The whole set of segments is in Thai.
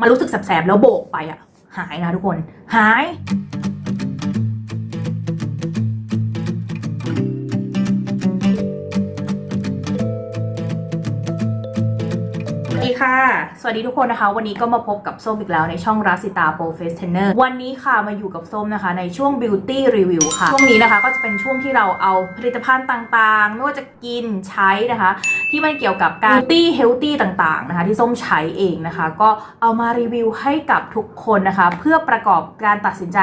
มันรู้สึกแสบๆแล้วโบกไปอะหายนะทุกคน หาย ค่ะ สวัสดีทุกคนนะคะ วันนี้ก็มาพบกับส้มอีกแล้วในช่องรัสิตาโปรเฟสเทนเนอร์วันนี้ค่ะมาอยู่กับส้มนะคะในช่วง Beauty Review ค่ะ ช่วงนี้นะคะก็จะเป็นช่วงที่เราเอาผลิตภัณฑ์ต่างๆ ไม่ว่าจะกินใช้นะคะ ที่มันเกี่ยวกับการ Beauty Healthy ต่างๆนะคะ ที่ส้มใช้เองนะคะ ก็เอามารีวิวให้กับทุกคนนะคะ เพื่อประกอบการตัดสินใจ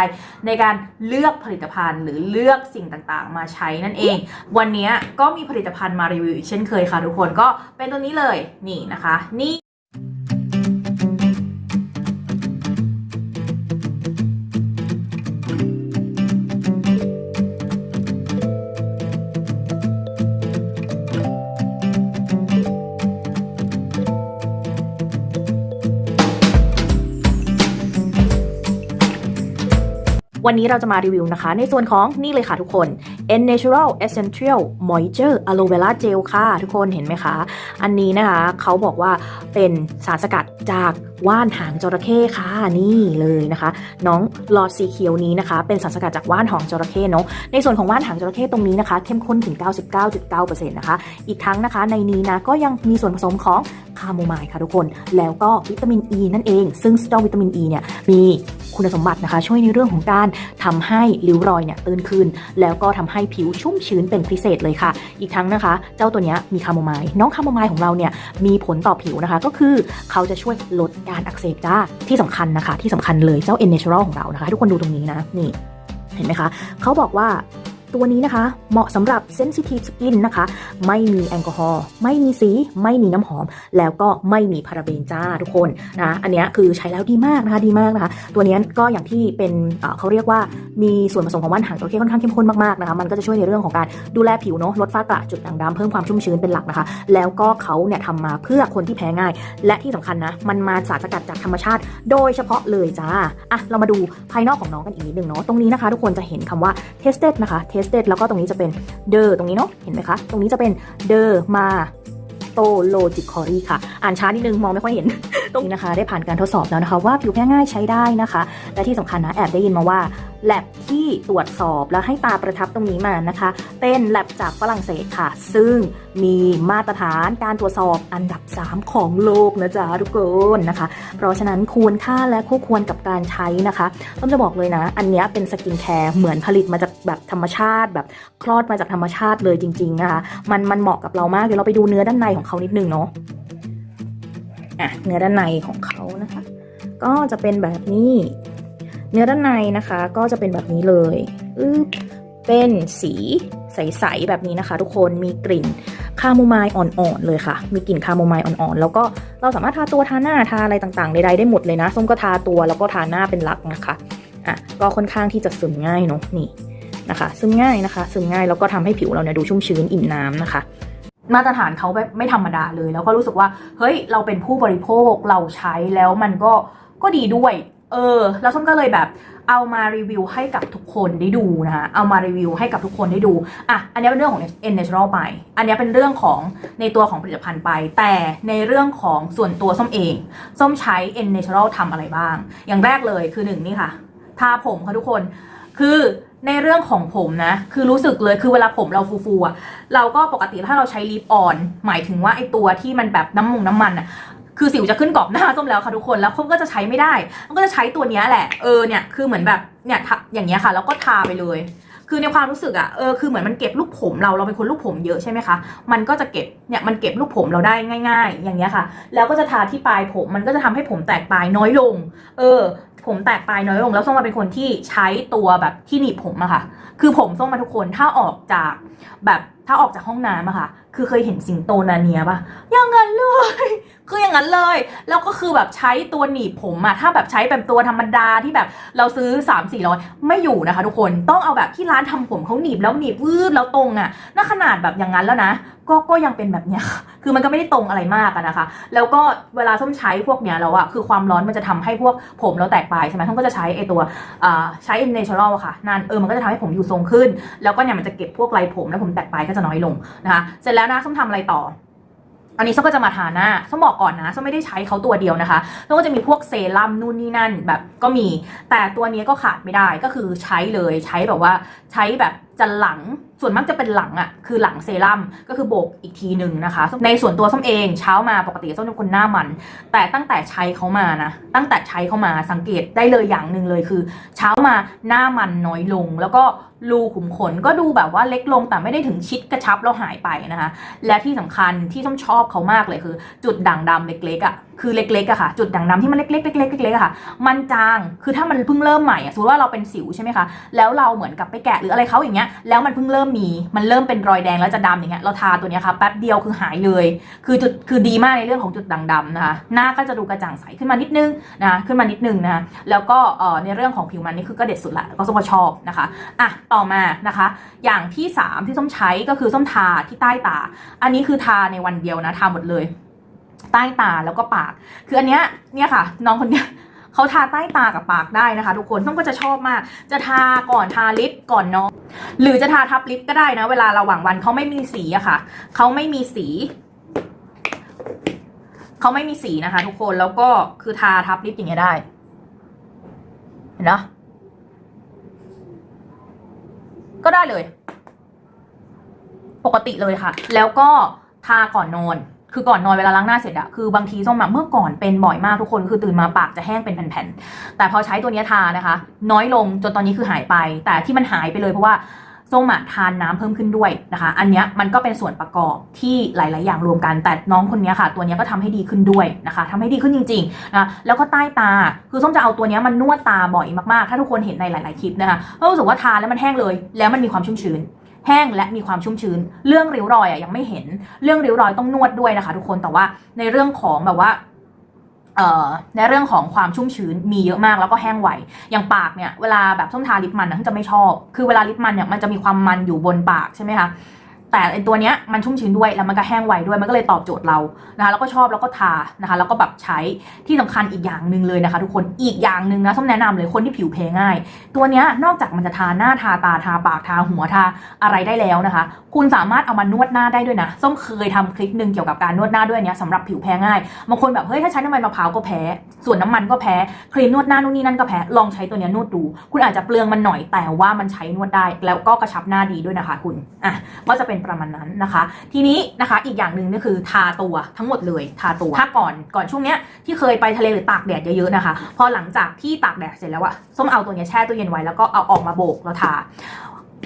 ในการเลือกผลิตภัณฑ์ หรือเลือกสิ่งต่างๆ มาใช้นั่นเอง วันนี้ก็มีผลิตภัณฑ์มารีวิวอีกเช่นเคยค่ะทุกคนก็เป็นตัวนี้เลยนี่นะคะ นี่ วันนี้เราจะมารีวิวนะคะ ในส่วนของนี่เลยค่ะทุกคน N Natural Essential Moisture Aloe Vera Gel ค่ะ ทุกคนเห็นไหมคะ อันนี้นะคะเขาบอกว่าเป็นสารสกัดจากว่านหางจระเข้ค่ะนี่เลยนะคะ น้องหลอดสีเขียวนี้นะคะ เป็นสารสกัดจากว่านหางจระเข้เนาะในส่วนของว่านหางจระเข้ตรงนี้นะคะ เข้มข้นถึง 99.9%นะคะ อีกทั้งนะคะในนี้นะก็ยังมีส่วนผสมของคาโมไมล์ค่ะทุกคน แล้วก็วิตามินอ e ีนั่นเอง ซึ่งเจ้าวิตามินอ e ีเนี่ยมีคุณสมบัตินะคะช่วยในเรื่องของการทำให้ริ้วรอยเนี่ยตื้นขึ้น แล้วก็ทำให้ผิวชุ่มชื้นเป็นพิเศษเลยค่ะ อีกทั้งนะคะ เจ้าตัวนี้มีคาโมไมล์น้องคาโมไมล์ของเราเนี่ยมีผลต่อผิวนะคะ ก็คือเขาจะช่วยลดการอักเสบจ้าที่สำคัญนะคะ ที่สำคัญเลยเจ้าเอเนเชอรัลของเรานะคะ ทุกคนดูตรงนี้นะนี่เห็นไหมคะเขาบอกว่า ตัวนี้นะคะ เหมาะสำหรับ sensitive skin นะคะ ไม่มีแอลกอฮอล์ไม่มีสี ไม่มีน้ำหอม แล้วก็ไม่มีพาราเบนจ้าทุกคนนะอันเนี้ยคือใช้แล้วดีมากนะคะดีมากนะคะ ตัวนี้ก็อย่างที่เป็นเขาเรียกว่ามีส่วนผสมของว่านหางจระเข้ค่อนข้างเข้มข้นมากๆนะคะมันก็จะช่วยในเรื่องของการดูแลผิวเนาะลดฝ้ากระจุดด่างดำเพิ่มความชุ่มชื้นเป็นหลักนะคะ แล้วก็เขาเนี่ยทำมาเพื่อคนที่แพ้ง่าย และที่สำคัญนะ มันมาสารสกัดจากธรรมชาติ โดยเฉพาะเลยจ้าอะเรามาดูภายนอกของน้องกันอีกนิดนึงเนาะตรงนี้นะคะ ทุกคนจะเห็นคำว่า tested นะคะ rested แล้วก็ตรงนี้จะเป็น the ตรงนี้เนาะเห็นไหมคะ ตรงนี้จะเป็นเดอร์มาโตโลจิคอรีค่ะ อ่านช้านิดนึง มองไม่ค่อยเห็น ตรงนี้นะคะ ได้ผ่านการทดสอบแล้วนะคะ ว่าผิวแพ้ง่ายใช้ได้นะคะ และที่สำคัญนะ แอบได้ยินมาว่า แลบที่ตรวจสอบแล้วให้ตาประทับตรงนี้มานะคะ เป็นแลบจากฝรั่งเศสค่ะ ซึ่งมีมาตรฐานการตรวจสอบอันดับ 3 ของโลกนะจ๊ะทุกคนนะคะ เพราะฉะนั้นควรค่าและคู่ควรกับการใช้นะคะต้องจะบอกเลยนะ อันนี้เป็นสกินแคร์เหมือนผลิตมาจากแบบธรรมชาติ แบบคลอดมาจากธรรมชาติเลยจริง ๆ นะคะ มันมันเหมาะกับเรามากเดี๋ยวเราไปดูเนื้อด้านในของเขานิดนึงเนาะอะเนื้อด้านในของเขานะคะ ก็จะเป็นแบบนี้ เนื้อด้านในนะคะก็จะเป็นแบบนี้เลยอึ๊บเป็นสีใสๆแบบนี้นะคะ ทุกคนมีกลิ่นคาโมไมล์อ่อนๆเลยค่ะ มีกลิ่นคาโมไมล์อ่อนๆแล้วก็เราสามารถทาตัวทาหน้าทาอะไรต่างๆใดๆได้หมดเลยนะส้มก็ทาตัวแล้วก็ทาหน้าเป็นหลักนะคะอะก็ค่อนข้างที่จะซึมง่ายเนาะนี่นะคะ ซึมง่ายนะคะ ซึมง่ายแล้วก็ทำให้ผิวเราเนี่ยดูชุ่มชื้นอิ่มน้ำนะคะ มาตรฐานเขาแบบไม่ธรรมดาเลย แล้วก็รู้สึกว่าเฮ้ยเราเป็นผู้บริโภคเราใช้แล้วมันก็ก็ดีด้วย เออ แล้วส้มก็เลยแบบเอามารีวิวให้กับทุกคนได้ดูนะคะเอามารีวิวให้กับทุกคนได้ดู อะ อันนี้เป็นเรื่องของ N Natural ไป อันนี้เป็นเรื่องของในตัวของผลิตภัณฑ์ไป แต่ในเรื่องของส่วนตัวส้มเอง ส้มใช้ N Natural ทำอะไรบ้าง อย่างแรกเลยคือหนึ่งนี่ค่ะ ทาผมค่ะทุกคน คือในเรื่องของผมนะ คือรู้สึกเลยคือเวลาผมเราฟูๆอะเราก็ปกติถ้าเราใช้ลิปออน หมายถึงว่าไอตัวที่มันแบบน้ำมงน้ำมันอะ คือสิวจะขึ้นกรอบหน้าส้มแล้วค่ะทุกคนแล้วส้มก็จะใช้ไม่ได้มันก็จะใช้ตัวนี้แหละเออเนี่ยคือเหมือนแบบเนี่ยอย่างเงี้ยค่ะ แล้วก็ทาไปเลย คือในความรู้สึกอะเออคือเหมือนมันเก็บลูกผมเราเราเป็นคนลูกผมเยอะใช่ไหมคะมันก็จะเก็บเนี่ยมันเก็บลูกผมเราได้ง่าย ๆ อย่างเงี้ยค่ะ แล้วก็จะทาที่ปลายผมมันก็จะทำให้ผมแตกปลายน้อยลง เออ ผมแตกปลายน้อยลง แล้วส้มมาเป็นคนที่ใช้ตัวแบบที่หนีบผมอะค่ะ คือผมส้มมาทุกคนถ้าออกจากแบบ ถ้าออกจากห้องน้ำอะค่ะ คือเคยเห็นสิงโตนาเนียปะอย่างนั้นเลย คืออย่างนั้นเลย แล้วก็คือแบบใช้ตัวหนีบผมอะถ้าแบบใช้แบบตัวธรรมดาที่แบบเราซื้อ3 4 0 0ไม่อยู่นะคะ ทุกคน ต้องเอาแบบที่ร้านทำผมเขาหนีบแล้วหนีบวืดแล้วตรงอะน่าขนาดแบบอย่างนั้นแล้วนะ ก็ก็ยังเป็นแบบเนี้ย คือมันก็ไม่ได้ตรงอะไรมากอะนะคะ แล้วก็เวลาส้มใช้พวกเนี้ยแล้วอะคือความร้อนมันจะทำให้พวกผมเราแตกปลายใช่ไหมส้มก็จะใช้ไอตัวใช้ n a t u r a l อะค่ะ นานเออ มันก็จะทำให้ผมอยู่ทรงขึ้น แล้วก็เนี่ยมันจะเก็บพวกไรผมแล้วผมแตกปลายก็จะน้อยลงนะคะ เสร็จแล้วนะส้มทำอะไรต่อ อันนี้ส้มก็จะมาทาหน้าส้มบอกก่อนนะส้มไม่ได้ใช้เขาตัวเดียวนะคะส้มก็จะมีพวกเซรั่มนู่นนี่นั่นแบบก็มี แต่ตัวนี้ก็ขาดไม่ได้ก็คือใช้เลยใช้แบบว่าใช้แบบจะหลังส่วนมากจะเป็นหลังอะ่ะคือหลังเซรั่มก็คือโบกอีกทีหนึ่งนะคะ ในส่วนตัวส้มเองเช้ามาปกติส้มเป็นคนหน้ามัน แต่ตั้งแต่ใช้เขามานะตั้งแต่ใช้เขามาสังเกตได้เลยอย่างหนึ่งเลยคือ เช้ามาหน้ามันน้อยลง แล้วก็รูขุมขนก็ดูแบบว่าเล็กลงแต่ไม่ได้ถึงชิดกระชับแล้วหายไปนะคะ และที่สำคัญที่ส้มชอบเขามากเลยคือ จุดด่างดำเล็กๆอะ่ะคือเล็กๆอะค่ะ จุดด่างดำที่มันเล็กๆเล็กๆเล็กๆอะค่ะ มันจางคือถ้ามันเพิ่งเริ่มใหม่อะสมมติว่าเราเป็นสิวใช่ไหมคะแล้วเราเหมือนกับไปแกะหรืออะไรเขาอย่างเงี้ยแล้วมันเพิ่งเริ่มมีมันเริ่มเป็นรอยแดงแล้วจะดำอย่างเงี้ยเราทาตัวเนี้ยค่ะแป๊บเดียวคือหายเลย คือจุดคือดีมากในเรื่องของจุดด่างดำนะคะหน้าก็จะดูกระจ่างใสขึ้นมานิดนึงนะขึ้นมานิดนึงนะแล้วก็ในเรื่องของผิวมันนี่คือก็เด็ดสุดละก็ส้มชอบนะคะอะต่อมานะคะ อย่างที่สามที่ส้มใช้ก็คือส้มทาที่ใต้ตา อันนี้คือทาในวันเดียวนะทาหมดเลย ใต้ตาแล้วก็ปาก คืออันเนี้ยเนี่ยค่ะ น้องคนเนี้ย เขาทาใต้ตากับปากได้นะคะ ทุกคนต้องก็จะชอบมาก จะทาก่อนทาลิปก่อนนอนหรือจะทาทับลิปก็ได้นะ เวลาระหว่างวันเขาไม่มีสีอะค่ะเขาไม่มีสีเขาไม่มีสีนะคะ ทุกคนแล้วก็คือทาทับลิปอย่างเงี้ยได้ เห็นนะก็ได้เลย ปกติเลยค่ะ แล้วก็ทาก่อนนอน คือก่อนนอนเวลาล้างหน้าเสร็จอะคือบางทีส้มอะเมื่อก่อนเป็นบ่อยมากทุกคนคือตื่นมาปากจะแห้งเป็นแผ่นๆแต่พอใช้ตัวนี้ทานะคะ น้อยลงจนตอนนี้คือหายไป แต่ที่มันหายไปเลยเพราะว่าส้มอะทานน้ำเพิ่มขึ้นด้วยนะคะ อันเนี้ยมันก็เป็นส่วนประกอบที่หลาย ๆ อย่างรวมกัน แต่น้องคนนี้ค่ะ ตัวนี้ก็ทำให้ดีขึ้นด้วยนะคะทำให้ดีขึ้นจริง ๆ นะ แล้วก็ใต้ตา คือส้มจะเอาตัวนี้มันนวดตาบ่อยมาก ๆ ถ้าทุกคนเห็นในหลาย ๆ คลิปนะคะ ก็รู้สึกว่าทานแล้วมันแห้งเลย แล้วมันมีความชุ่มชื้น แห้งและมีความชุ่มชื้น เรื่องริ้วรอยอะยังไม่เห็น เรื่องริ้วรอยต้องนวดด้วยนะคะ ทุกคนแต่ว่าในเรื่องของแบบว่าเอ่อในเรื่องของความชุ่มชื้นมีเยอะมากแล้วก็แห้งไวอย่างปากเนี่ยเวลาแบบส้มทาลิปมันนะจะไม่ชอบ คือเวลาลิปมันเนี่ยมันจะมีความมันอยู่บนปากใช่ไหมคะ แต่ไอตัวเนี้ยมันชุ่มชื้นด้วยแล้วมันก็แห้งไวด้วยมันก็เลยตอบโจทย์เรานะคะแล้วก็ชอบแล้วก็ทานะคะแล้วก็แบบใช้ที่สำคัญอีกอย่างหนึ่งเลยนะคะ ทุกคนอีกอย่างหนึ่งนะส้มแนะนำเลยคนที่ผิวแพ้ง่าย ตัวเนี้ยนอกจากมันจะทาหน้าทาตาทาปากทาหัวทาอะไรได้แล้วนะคะ คุณสามารถเอามานวดหน้าได้ด้วยนะส้มเคยทำคลิปหนึ่งเกี่ยวกับการนวดหน้าด้วยเนี้ยสำหรับผิวแพ้ง่ายบางคนแบบเฮ้ยถ้าใช้น้ำมันมะพร้าวก็แพ้ ส่วนน้ำมันก็แพ้ครีมนวดหน้านู่นนี่นั่นก็แพ้ลองใช้ตัวเนี้ยนวดดู คุณอาจจะเปลืองมันหน่อยแต่ว่ามันใช้นวดได้ แล้วก็กระชับหน้าดีด้วยนะคะ คุณอะก็จะเป็นประมาณนั้นนะคะ ทีนี้นะคะอีกอย่างหนึ่งนี่คือทาตัวทั้งหมดเลยทาตัวถ้าก่อนก่อนช่วงเนี้ยที่เคยไปทะเลหรือตากแดดเยอะๆนะคะ พอหลังจากที่ตากแดดเสร็จแล้วอะส้มเอาตัวเนี้ยแช่ตู้เย็นไว้แล้วก็เอาออกมาโบกแล้วทา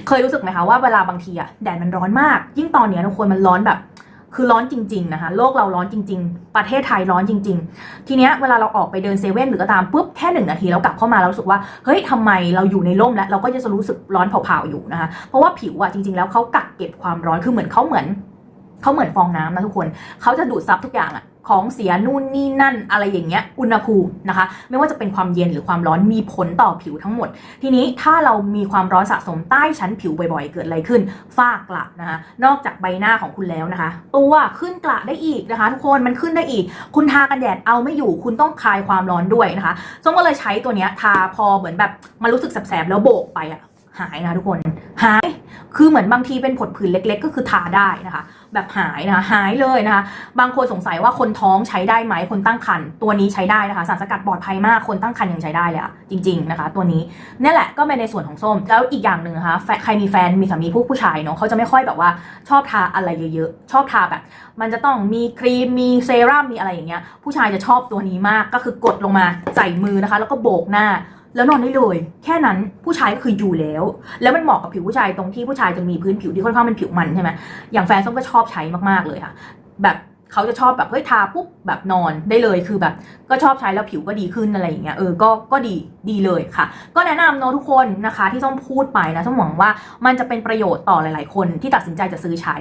เคยรู้สึกไหมคะว่าเวลาบางทีอะแดดมันร้อนมาก ยิ่งตอนเนี้ยทุกคนมันร้อนแบบ คือร้อนจริง ๆ นะคะ โลกเราร้อนจริง ๆ ประเทศไทยร้อนจริง ๆ ทีเนี้ยเวลาเราออกไปเดินเซเว่นหรือก็ตามปุ๊บแค่หนึ่งนาทีเรากลับเข้ามาเรารู้สึกว่าเฮ้ยทำไมเราอยู่ในร่มแล้วเราก็จะรู้สึกร้อนเผาๆอยู่นะคะ เพราะว่าผิวอะจริง ๆ แล้วเขากักเก็บความร้อนคือเหมือนเขาเหมือนเขาเหมือนฟองน้ำนะทุกคนเขาจะดูดซับทุกอย่างอะ ของเสียนู่นนี่นั่นอะไรอย่างเงี้ยอุณหภูมินะคะ ไม่ว่าจะเป็นความเย็นหรือความร้อนมีผลต่อผิวทั้งหมด ทีนี้ถ้าเรามีความร้อนสะสมใต้ชั้นผิวบ่อยๆ เกิดอะไรขึ้นฝ้ากระนะคะนอกจากใบหน้าของคุณแล้วนะคะ ตัวขึ้นกระได้อีกนะคะ ทุกคนมันขึ้นได้อีก คุณทากันแดดเอาไม่อยู่คุณต้องคลายความร้อนด้วยนะคะส้มก็เลยใช้ตัวเนี้ยทาพอเหมือนแบบมันรู้สึกแสบๆแล้วโบกไปอะ หายนะทุกคนหายคือเหมือนบางทีเป็นผดผื่นเล็ก ๆ ก็คือทาได้นะคะ แบบหายนะคะหายเลยนะคะ บางคนสงสัยว่าคนท้องใช้ได้ไหมคนตั้งครรภ์ตัวนี้ใช้ได้นะคะสารสกัดปลอดภัยมากคนตั้งครรภ์ยังใช้ได้เลยอะจริง ๆนะคะ ตัวนี้นี่แหละก็เป็นในส่วนของส้ม แล้วอีกอย่างหนึ่งนะคะใครมีแฟนมีสามีผู้ผู้ชายเนาะเขาจะไม่ค่อยแบบว่าชอบทาอะไรเยอะๆชอบทาแบบ มันจะต้องมีครีมมีเซรั่มมีอะไรอย่างเงี้ยผู้ชายจะชอบตัวนี้มากก็คือกดลงมาใส่มือนะคะ แล้วก็โบกหน้า แล้วนอนได้เลย แค่นั้นผู้ชายก็คืออยู่แล้ว แล้วมันเหมาะกับผิวผู้ชายตรงที่ผู้ชายจะมีพื้นผิวที่ค่อนข้างเป็นผิวมันใช่ไหมอย่างแฟนส้มก็ชอบใช้มากๆเลยค่ะ แบบเขาจะชอบแบบเฮ้ยทาปุ๊บแบบนอนได้เลยคือแบบ ก็ชอบใช้แล้วผิวก็ดีขึ้นอะไรอย่างเงี้ยเออก็ก็ดีดีเลยค่ะ ก็แนะนำเนาะทุกคนนะคะ ที่ส้มพูดไปนะส้มหวังว่ามันจะเป็นประโยชน์ต่อหลาย ๆ คนที่ตัดสินใจจะซื้อใช้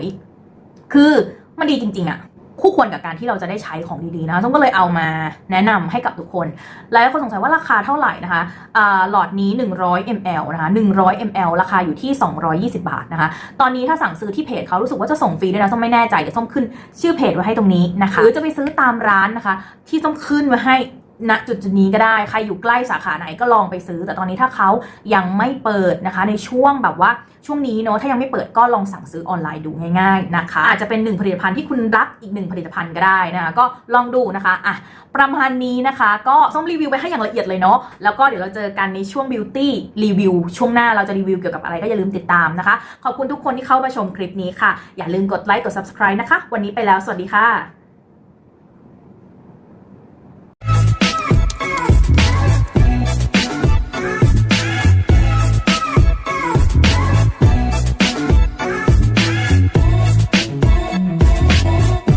คือมันดีจริง ๆอะ คู่ควรกับการที่เราจะได้ใช้ของดีๆนะคะส้มก็เลยเอามาแนะนำให้กับทุกคน หลายคนสงสัยว่าราคาเท่าไหร่นะคะหลอดนี้ 100 ml นะคะ100 ml ราคาอยู่ที่ 220 บาทนะคะ ตอนนี้ถ้าสั่งซื้อที่เพจเขารู้สึกว่าจะส่งฟรีด้วยนะส้มไม่แน่ใจเดี๋ยวส้มขึ้นชื่อเพจไว้ให้ตรงนี้นะคะหรือจะไปซื้อตามร้านนะคะ ที่ส้มขึ้นไว้ให้ ณจุดจุดนี้ก็ได้ใครอยู่ใกล้สาขาไหนก็ลองไปซื้อ แต่ตอนนี้ถ้าเขายังไม่เปิดนะคะ ในช่วงแบบว่าช่วงนี้เนาะถ้ายังไม่เปิดก็ลองสั่งซื้อออนไลน์ดูง่ายๆนะคะ อาจจะเป็นหนึ่งผลิตภัณฑ์ที่คุณรักอีกหนึ่งผลิตภัณฑ์ก็ได้นะคะก็ลองดูนะคะอะประมาณนี้นะคะ ก็ส้มรีวิวไว้ให้อย่างละเอียดเลยเนาะแล้วก็เดี๋ยวเราเจอกันในช่วงบิวตี้รีวิวช่วงหน้าเราจะรีวิวเกี่ยวกับอะไรก็อย่าลืมติดตามนะคะ ขอบคุณทุกคนที่เข้ามาชมคลิปนี้ค่ะ อย่าลืมกดไลค์กด subscribe นะคะ วันนี้ไปแล้วสวัสดีค่ะ